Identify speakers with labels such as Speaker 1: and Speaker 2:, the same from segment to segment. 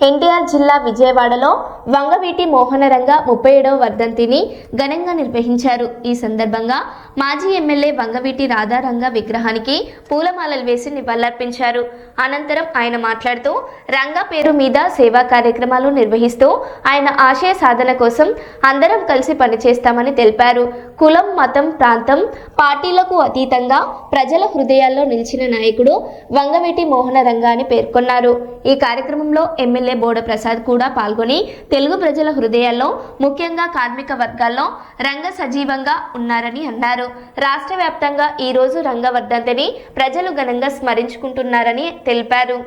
Speaker 1: ఎన్టీఆర్ జిల్లా విజయవాడలో వంగవీటి మోహనరంగ ముప్పై ఏడవ వర్ధంతిని ఘనంగా నిర్వహించారు. ఈ సందర్భంగా మాజీ ఎమ్మెల్యే వంగవీటి రాధారంగ విగ్రహానికి పూలమాలలు వేసి నివాళులర్పించారు. అనంతరం ఆయన మాట్లాడుతూ రంగ పేరు మీద సేవా కార్యక్రమాలు నిర్వహిస్తూ ఆయన ఆశయ సాధన కోసం అందరం కలిసి పనిచేస్తామని తెలిపారు. కులం మతం ప్రాంతం పార్టీలకు అతీతంగా ప్రజల హృదయాల్లో నిలిచిన నాయకుడు వంగవీటి మోహనరంగ అని పేర్కొన్నారు. ఈ కార్యక్రమంలో ఎమ్మెల్యే బోడ ప్రసాద్ కూడా పాల్గొని తెలుగు ప్రజల హృదయాల్లో ముఖ్యంగా కార్మిక వర్గాల్లో రంగ సజీవంగా ఉన్నారని అన్నారు రాష్ట్ర వ్యాప్తంగా ఈ రోజు రంగవర్ధంతిని ప్రజలు ఘనంగా స్మరించుకుంటున్నారని తెలిపారు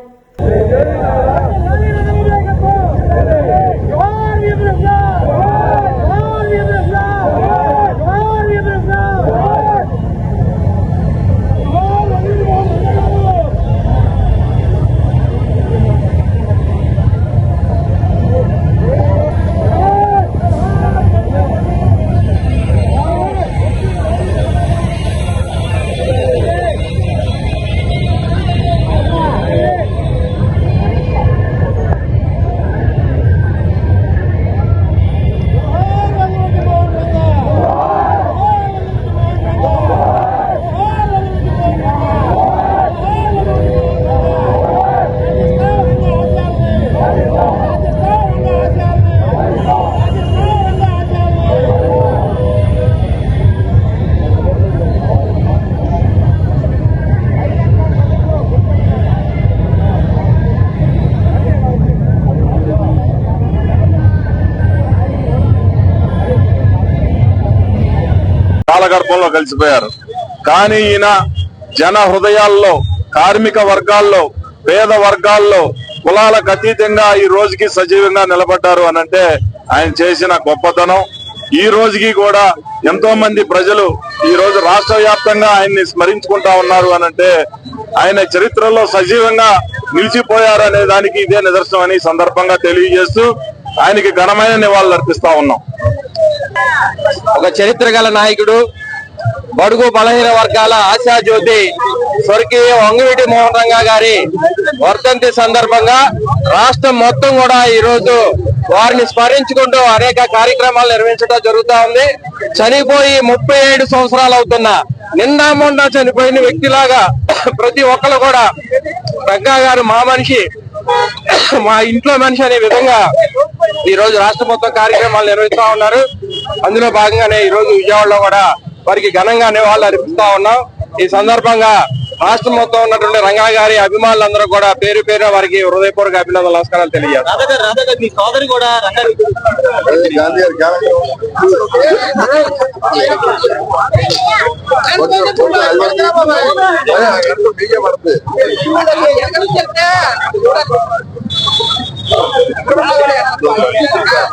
Speaker 2: కాలగర్భంలో కలిసిపోయారు. కానీ ఈయన జన హృదయాల్లో కార్మిక వర్గాల్లో పేద వర్గాల్లో కులాలకు అతీతంగా ఈ రోజుకి సజీవంగా నిలబడ్డారు అనంటే ఆయన చేసిన గొప్పతనం. ఈ రోజుకి కూడా ఎంతో మంది ప్రజలు ఈ రోజు రాష్ట్ర వ్యాప్తంగా ఆయన్ని స్మరించుకుంటా ఉన్నారు అనంటే ఆయన చరిత్రలో సజీవంగా నిలిచిపోయారు అనే దానికి ఇదే నిదర్శనం అని సందర్భంగా తెలియజేస్తూ ఆయనకి ఘనమైన నివాళులు అర్పిస్తా ఉన్నాం.
Speaker 3: ఒక చరిత్ర గల నాయకుడు బడుగు బలహీన వర్గాల ఆశా జ్యోతి స్వర్గీయ వంగవీటి మోహన్ రంగా గారి వర్ధంతి సందర్భంగా రాష్ట్రం మొత్తం కూడా ఈ రోజు వారిని స్మరించుకుంటూ అనేక కార్యక్రమాలు నిర్వహించడం జరుగుతూ ఉంది. చనిపోయి ముప్పై ఏడు సంవత్సరాలు అవుతున్న నిన్న మొన్న చనిపోయిన వ్యక్తిలాగా ప్రతి ఒక్కరు కూడా రంగా గారు మా మనిషి మా ఇంట్లో మనిషి అనే విధంగా ఈ రోజు రాష్ట్ర మొత్తం కార్యక్రమాలు నిర్వహిస్తా ఉన్నారు. అందులో భాగంగానే ఈ రోజు విజయవాడలో కూడా వారికి ఘనంగా నివాళులు అర్పిస్తా ఉన్నాం. ఈ సందర్భంగా రాష్ట్రం మొత్తం ఉన్నటువంటి రంగా గారి అభిమానులందరూ కూడా పేరు పేరు వారికి హృదయపూర్వక అభినందనలు నమస్కారాలు తెలియజేస్తారు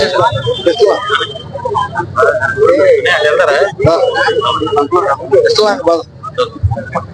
Speaker 3: చెప్తున్నా. ఇదేమండి
Speaker 2: అయిపోయింది అయిపోయింది అయిపోతుంది వెళ్తారా